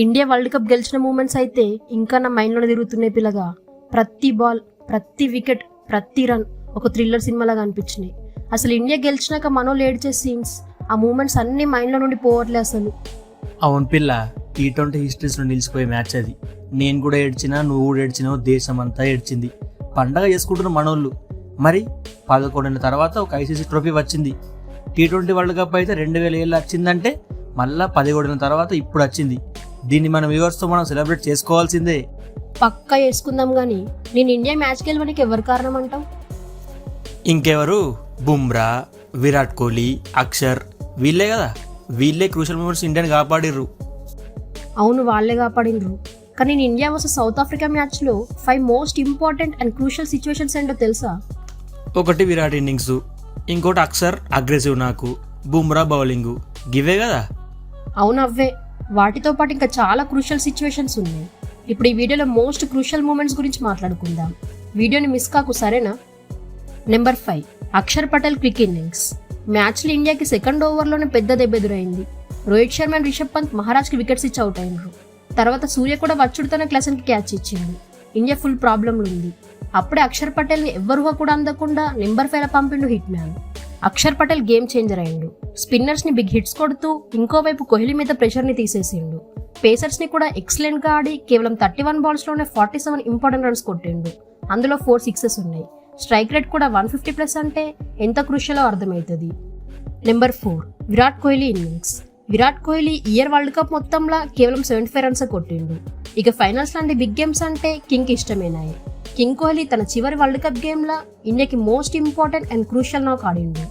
India world cup గెలిచిన moments అయితే ఇంకా నా మైండ్లో తిరుగుతున్నాయి పిల్లగా. ప్రతి బాల్ ప్రతి వికెట్ ప్రతి రన్ ఒక థ్రిల్లర్ సినిమాలాగా అనిపించినాయి అసలు ఇండియా గెలిచినాక మనోళ్ళు ఏడ్చే సీన్స్ ఆ మూమెంట్స్ అన్ని మైండ్లో నుండి పోవట్లే అసలు. అవును పిల్ల టీ ట్వంటీ హిస్టరీస్లో నిలిచిపోయే మ్యాచ్ అది. నేను కూడా ఏడ్చినా నువ్వు కూడా ఏడ్చినావు దేశం అంతా ఏడ్చింది. పండగ చేసుకుంటున్న మనోళ్ళు. మరి పదకొండున తర్వాత ఒక ఐసీసీ ట్రోఫీ వచ్చింది. టీ ట్వంటీ వరల్డ్ కప్ అయితే రెండు వేల ఏళ్ళు వచ్చిందంటే మళ్ళా పదిహేడున తర్వాత ఇప్పుడు వచ్చింది. దీన్ని మన వ్యూవర్స్తో మనం సెలబ్రేట్ చేసుకోవాల్సిందే. పక్కా వేసుకుందాం కానీ నేను ఇండియా మ్యాచ్ గెలవడానికి ఎవరు కారణం అంటావు? ఇంకెవరు? బుమ్రా విరాట్ కోహ్లీ అక్షర్ వీళ్ళే కదా. వీళ్ళే క్రూషల్ మూమెంట్స్ ఇండియాని కాపాడిర్రు. అవును వాళ్ళే కాపాడినరు కానీ నేను ఇండియా వర్సెస్ సౌత్ ఆఫ్రికా మ్యాచ్లో five most important and crucial situations ఏంటో తెలుసా? ఒకటి విరాట్ ఇన్నింగ్స్ ఇంకోటి అక్షర్ అగ్రెసివ్ నాకు. బుమ్రా బౌలింగ్ గివే కదా. అవును అవే. వాటితో పాటు ఇంకా చాలా క్రూషల్ సిచ్యువేషన్స్ ఉన్నాయి. ఇప్పుడు ఈ వీడియోలో మోస్ట్ క్రూషల్ మూమెంట్స్ గురించి మాట్లాడుకుందాం. వీడియోని మిస్ కాకు సరేనా? Number five Akshar Patel quick innings మ్యాచ్లో ఇండియాకి సెకండ్ ఓవర్లోనే పెద్ద దెబ్బ ఎదురైంది. రోహిత్ శర్మ అండ్ రిషబ్ పంత్ మహారాజ్కి వికెట్స్ ఇచ్చి అవుట్ అయినారు. తర్వాత సూర్య కూడా వచ్చుడుతోనే క్లసన్కి క్యాచ్ ఇచ్చింది. ఇండియా ఫుల్ ప్రాబ్లంలు ఉంది. అప్పుడే అక్షర్ పటేల్ని ఎవ్వరుగా కూడా అందకుండా నెంబర్ ఫైవ్ పంపిండు hit man. Akshar Patel game changer అయిండు. స్పిన్నర్స్ని బిగ్ హిట్స్ కొడుతూ ఇంకోవైపు కోహ్లీ మీద ప్రెషర్ని తీసేసిండు. పేసర్స్ని కూడా ఎక్సలెంట్గా ఆడి కేవలం థర్టీ వన్ బాల్స్లోనే ఫార్టీ సెవెన్ ఇంపార్టెంట్ రన్స్ కొట్టిండు. అందులో ఫోర్ సిక్సెస్ ఉన్నాయి. స్ట్రైక్ రేట్ కూడా వన్ ఫిఫ్టీ ప్లస్ అంటే ఎంత క్రూషియలో అర్థమవుతుంది? Number four Virat Kohli innings. Virat Kohli year world cup మొత్తంలో కేవలం సెవెంటీ ఫైవ్ రన్స్ కొట్టిండు. ఇక ఫైనల్స్ లాంటి బిగ్ గేమ్స్ అంటే కింగ్ ఇష్టమేనాయి కింగ్ కోహ్లీ తన చివరి వరల్డ్ కప్ గేమ్లో ఇండియాకి మోస్ట్ ఇంపార్టెంట్ అండ్ క్రూషియల్ నాకు ఆడిండు.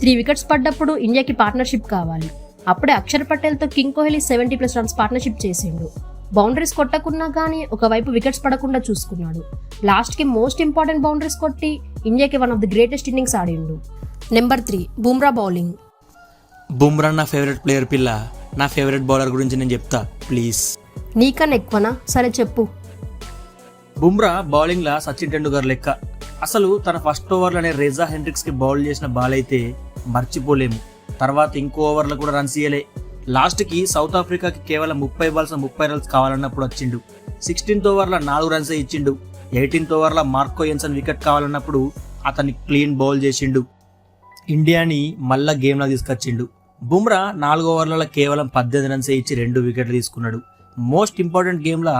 త్రీ వికెట్స్ పడ్డప్పుడు ఇండియాకి పార్ట్నర్షిప్ కావాలి. అప్పుడే Axar పటేల్తో king Kohli seventy plus runs partnership చేసిండు. బౌండరీస్ కొట్టకున్నా కానీ ఒకవైపు వికెట్స్ పడకుండా చూసుకున్నాడు. లాస్ట్కి మోస్ట్ ఇంపార్టెంట్ బౌండరీస్ కొట్టి ఇండియాకి one of the greatest innings ఆడిండు. Number three Bumrah bowling. Bumrah నా ఫేవరెట్ ప్లేయర్ పిల్ల నా ఫేవరెట్ బౌలర్ గురించి నేను చెప్తా ప్లీజ్. నీకన్నా ఎక్కువనా? సరే చెప్పు. బుమ్రా బౌలింగ్లా సచిన్ టెండూల్కర్ లెక్క. అసలు తన ఫస్ట్ ఓవర్లోనే రెజా హెండ్రిక్స్కి బౌల్ చేసిన బాల్ అయితే మర్చిపోలేము. తర్వాత ఇంకో ఓవర్లో కూడా రన్స్ ఇయ్యలే. లాస్ట్కి సౌత్ ఆఫ్రికాకి కేవలం ముప్పై బాల్స్ ముప్పై రన్స్ కావాలన్నప్పుడు వచ్చిండు. సిక్స్టీన్త్ ఓవర్లో నాలుగు రన్స్ ఇచ్చిండు. ఎయిటీన్త్ ఓవర్లో మార్కో ఎన్సన్ వికెట్ కావాలన్నప్పుడు అతన్ని క్లీన్ బౌల్ చేసిండు. ఇండియాని మళ్ళా గేమ్లో తీసుకొచ్చిండు. బుమ్రా నాలుగు ఓవర్లలో కేవలం పద్దెనిమిది రన్స్ ఇచ్చి రెండు వికెట్లు తీసుకున్నాడు. మోస్ట్ ఇంపార్టెంట్ గేమ్లో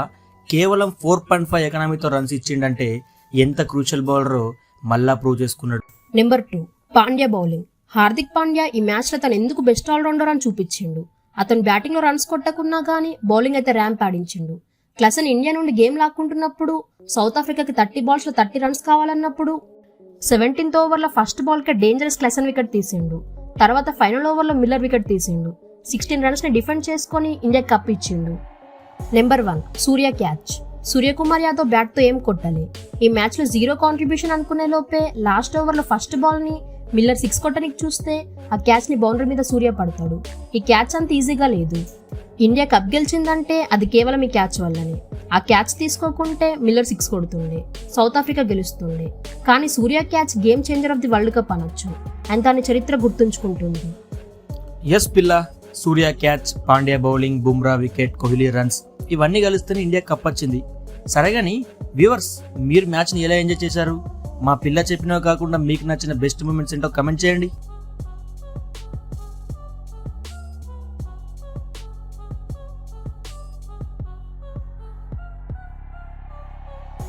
కేవలం ఫోర్ పాయింట్ ఫైవ్ ఎకనామీతో రన్స్ ఇచ్చిండంటే ఎంత క్రూషల్ బౌలరో మళ్ళా ప్రూవ్ చేసుకున్నాడు. Number two Pandya bowling. Hardik Pandya ఈ మ్యాచ్లో తను ఎందుకు బెస్ట్ ఆల్రౌండర్ అని చూపించిండు? అతను బ్యాటింగ్లో రన్స్ కొట్టకున్నా కానీ బౌలింగ్ అయితే ర్యాంప్ ఆడించిండు. క్లసన్ ఇండియా నుండి గేమ్ లాక్కుంటున్నప్పుడు సౌత్ ఆఫ్రికాకి థర్టీ బాల్స్లో థర్టీ రన్స్ కావాలన్నప్పుడు సెవెంటీన్త్ ఓవర్లో ఫస్ట్ బాల్కే డేంజరస్ క్లసన్ వికెట్ తీసిండు. తర్వాత ఫైనల్ ఓవర్లో మిల్లర్ వికెట్ తీసిండు. సిక్స్టీన్ రన్స్ని డిఫెండ్ చేసుకొని ఇండియా కప్ ఇచ్చిండు. Number one Surya catch Suryakumar Yadav బ్యాట్తో ఏం కొట్టలే? ఈ మ్యాచ్లో జీరో కాంట్రిబ్యూషన్ అనుకునే లోపే లాస్ట్ ఓవర్లో ఫస్ట్ బాల్ని మిల్లర్ సిక్స్ కొట్టడానికి చూస్తే ఆ క్యాచ్ని బౌండరీ మీద సూర్య పడతాడు. ఈ క్యాచ్ అంత ఈజీగా లేదు. ఇండియా కప్ గెలిచిందంటే అది కేవలం ఈ క్యాచ్ వల్లనే. ఆ క్యాచ్ తీసుకోకుంటే మిల్లర్ సిక్స్ కొడుతుండే సౌత్ ఆఫ్రికా గెలుస్తుండే. కానీ Surya catch game changer of the world cup అనొచ్చు. అండ్ దాని చరిత్ర గుర్తుంచుకుంటుంది. ఎస్ పిల్ల. Surya catch Pandya bowling Bumrah wicket Kohli runs ఇవన్నీ కలిస్తేనే ఇండియా కప్ వచ్చింది. సరే కానీ వ్యూవర్స్ మీరు మ్యాచ్ని ఎలా ఎంజాయ్ చేశారు? మా పిల్ల చెప్పినవి కాకుండా మీకు నచ్చిన బెస్ట్ మూమెంట్స్ ఏంటో కమెంట్ చేయండి.